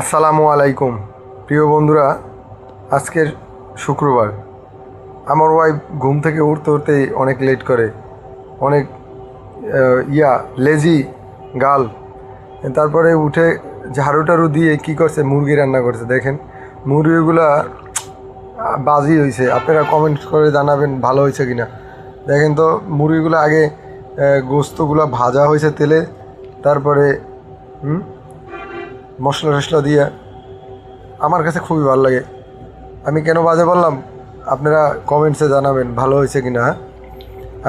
আসসালামু আলাইকুম। প্রিয় বন্ধুরা, আজকের শুক্রবার। আমার ওয়াইফ ঘুম থেকে উঠতে উঠতেই অনেক লেট করে, অনেক ইয়া লেজি গাল তারপরে উঠে ঝাড়ু টাড়ু দিয়ে কী করছে, মুরগি রান্না করছে, দেখেন। মুরগিগুলা বাজি হয়েছে আপনারা কমেন্ট করে জানাবেন ভালো হয়েছে কিনা। দেখেন তো, মুরগিগুলো আগে গোস্তগুলো ভাজা হয়েছে তেলে, তারপরে, হুম? মশলা টশলা দিয়ে। আমার কাছে খুবই ভালো লাগে। আমি কেন বাজে বললাম? আপনারা কমেন্টসে জানাবেন, ভালো হয়েছে কি না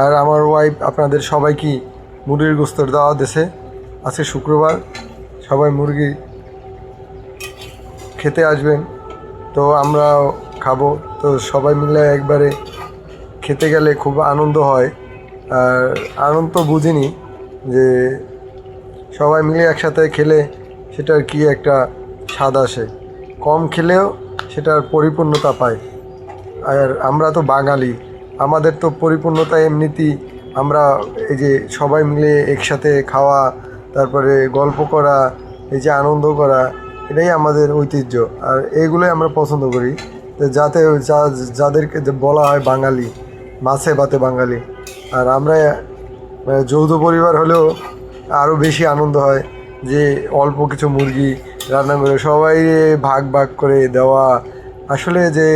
আর আমার ওয়াইফ আপনাদের সবাই কি মুরগির গোস্তর দেওয়া দেশে আজকে শুক্রবার, সবাই মুরগি খেতে আসবেন। তো আমরাও খাব। তো সবাই মিলে একবারে খেতে গেলে খুব আনন্দ হয়। আর আনন্দ বুঝিনি যে সবাই মিলে একসাথে খেলে সেটার কি একটা স্বাদ আসে। কম খেলেও সেটার পরিপূর্ণতা পায়। আর আমরা তো বাঙালি, আমাদের তো পরিপূর্ণতা এমনিতেই আমরা এই যে সবাই মিলে একসাথে খাওয়া, তারপরে গল্প করা, এই যে আনন্দ করা, এটাই আমাদের ঐতিহ্য। আর এইগুলোই আমরা পছন্দ করি। যাতে যা- যাদেরকে বলা হয় বাঙালি, মাছে ভাতে বাঙালি, আর আমরা যৌথ পরিবার হলেও আরও বেশি আনন্দ হয়। যে অল্প কিছু মুরগি রান্না করে সবাই ভাগ ভাগ করে দেওয়া, আসলে যে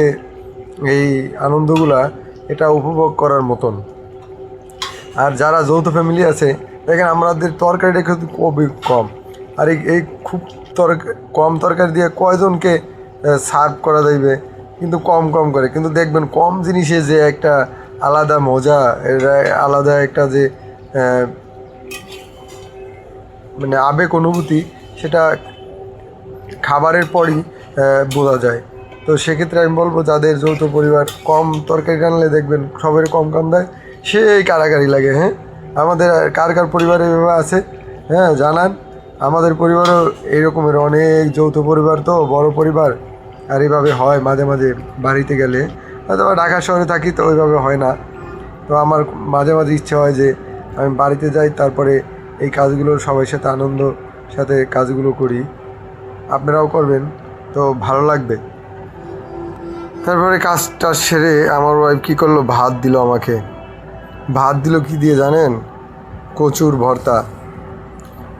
এই আনন্দগুলা, এটা উপভোগ করার মতন। আর যারা যৌথ ফ্যামিলি আছে, দেখেন আমাদের তরকারিটা কিন্তু খুবই কম। আর এই খুব তরকারি কম তরকারি দিয়ে কয়জনকে সার্ভ করা যাইবে? কিন্তু কম কম করে। কিন্তু দেখবেন কম জিনিসে যে একটা আলাদা মজা এটা আলাদা একটা যে মানে আবেগ অনুভূতি সেটা খাবারের পরই বোঝা যায়। তো সেক্ষেত্রে আমি বলব, যাদের যৌথ পরিবার কম তরকারি রানলে দেখবেন সবের কম কম দেয়, সে সেই কারাগারি লাগে হ্যাঁ? আমাদের কার কার পরিবারে এভাবে আছে হ্যাঁ জানান। আমাদের পরিবারও এরকমের অনেক যৌথ পরিবার তো, বড় পরিবার। আর এইভাবে হয় মাঝে মাঝে বাড়িতে গেলে। হয়তো বা ঢাকা শহরে থাকি তো ওইভাবে হয় না। তো আমার মাঝে মাঝে ইচ্ছে হয় যে আমি বাড়িতে যাই, তারপরে এই কাজগুলো সবাই সাথে আনন্দ সাথে কাজগুলো করি। আপনারাও করবেন, তো ভালো লাগবে। তারপরে কাজটা সেরে আমার ওয়াইফ কী করল? ভাত দিল আমাকে। ভাত দিল কি দিয়ে জানেন? কচুর ভর্তা।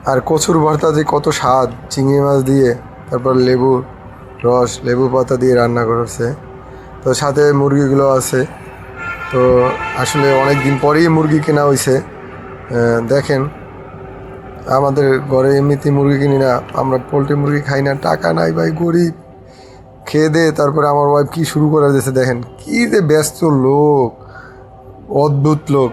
আর কচুর ভর্তা যে কত স্বাদ, চিংড়ি মাছ দিয়ে, তারপর লেবু রস, লেবু পাতা দিয়ে রান্না করেছে। তো সাথে মুরগিগুলো আছে। তো আসলে অনেক দিন পরেই মুরগি কেনা হয়েছে দেখেন আমাদের ঘরে এমনিতে মুরগি কিনি না, আমরা পোলট্রি মুরগি খাই না, টাকা নাই ভাই, গরিব। খেয়ে দে, তারপরে আমার ওয়াইফ কি শুরু করে দিয়েছে দেখেন, কি যে ব্যস্ত লোক, অদ্ভুত লোক।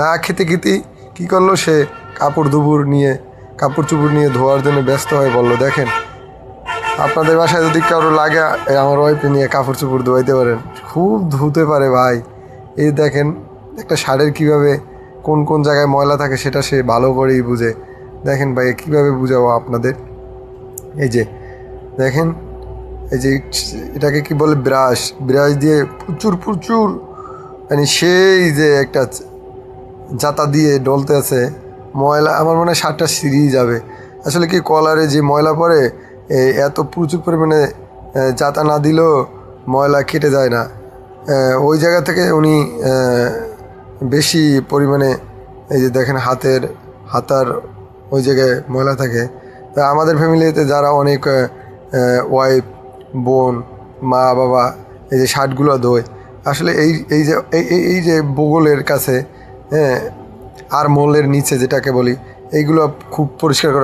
না খেতে খেতেই কী করল সে? কাপড় দুপুর নিয়ে, কাপড় চুপড় নিয়ে ধোয়ার জন্য ব্যস্ত হয়ে বলল দেখেন। আপনাদের বাসায় যদি কারও লাগে আমার ওয়াইফে নিয়ে কাপড় চুপড় ধোয়াইতে পারেন। খুব ধুতে পারে ভাই। এই দেখেন, একটা সারের কীভাবে কোন কোন জায়গায় ময়লা থাকে সেটা সে ভালো করেই বুঝে। দেখেন ভাই কীভাবে বুঝাবো আপনাদের? এই যে, দেখেন, এই যে এটাকে কি বলে ব্রাশ? ব্রাশ দিয়ে প্রচুর প্রচুর মানে সেই যে একটা জাতা দিয়ে ডলতে আছে, ময়লা আমার মনে হয় শার্টটা সিরিয়ে যাবে। আসলে কি কলারে যে ময়লা পড়ে এত প্রচুর পরিমাণে জাতা না দিলেও ময়লা কেটে যায় না। ওই জায়গা থেকে উনি বেশি পরিমাণে এই যে দেখেন হাতের, হাতার ওই জায়গায় ময়লা থাকে। তা আমাদের ফ্যামিলিতে যারা অনেক ওয়াইফ বোন, মা, বাবা এই যে শার্টগুলো ধোয়, আসলে এই এই যে এই যে বগলের কাছে হ্যাঁ আর মোলের নিচে যেটাকে বলি, এইগুলো খুব পরিষ্কার করা